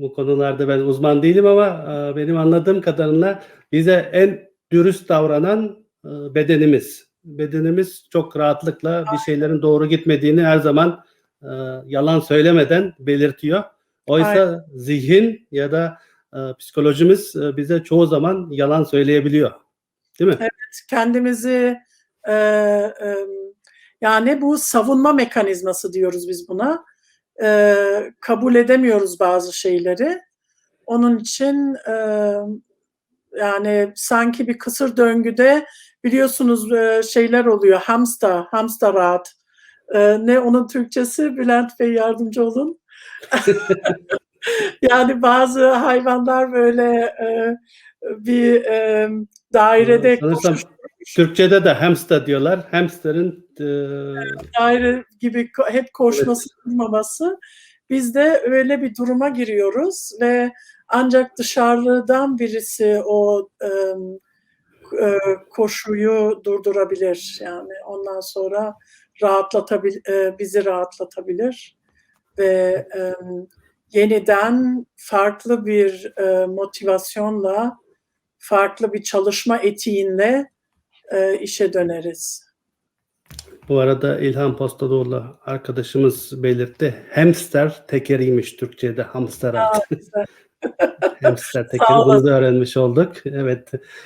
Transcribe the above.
Bu konularda ben uzman değilim ama e, benim anladığım kadarıyla bize en dürüst davranan e, bedenimiz. Bedenimiz çok rahatlıkla bir şeylerin doğru gitmediğini her zaman e, yalan söylemeden belirtiyor. Oysa zihin ya da e, psikolojimiz e, bize çoğu zaman yalan söyleyebiliyor. Değil mi? kendimizi e, e, yani bu savunma mekanizması diyoruz biz buna. E, kabul edemiyoruz bazı şeyleri. Onun için e, yani sanki bir kısır döngüde biliyorsunuz e, şeyler oluyor. Hamster, hamster rahat. E, ne onun Türkçesi? Bülent Bey yardımcı olun. yani bazı hayvanlar böyle e, bir e, dairede Sanırsam koşuş- Türkçe'de de hamster diyorlar. Hamsterın e, daire gibi hep koşması durmaması. Biz de öyle bir duruma giriyoruz ve ancak dışarıdan birisi o e, e, koşuyu durdurabilir. Yani ondan sonra rahatlatabil e, bizi rahatlatabilir ve e, yeniden farklı bir e, motivasyonla, farklı bir çalışma etiğinle e, işe döneriz. Bu arada İlhan Postadoğlu arkadaşımız belirtti. Hamster tekeriymiş Türkçe'de hamster artık. hamster tekeri bunu da öğrenmiş olduk. Evet.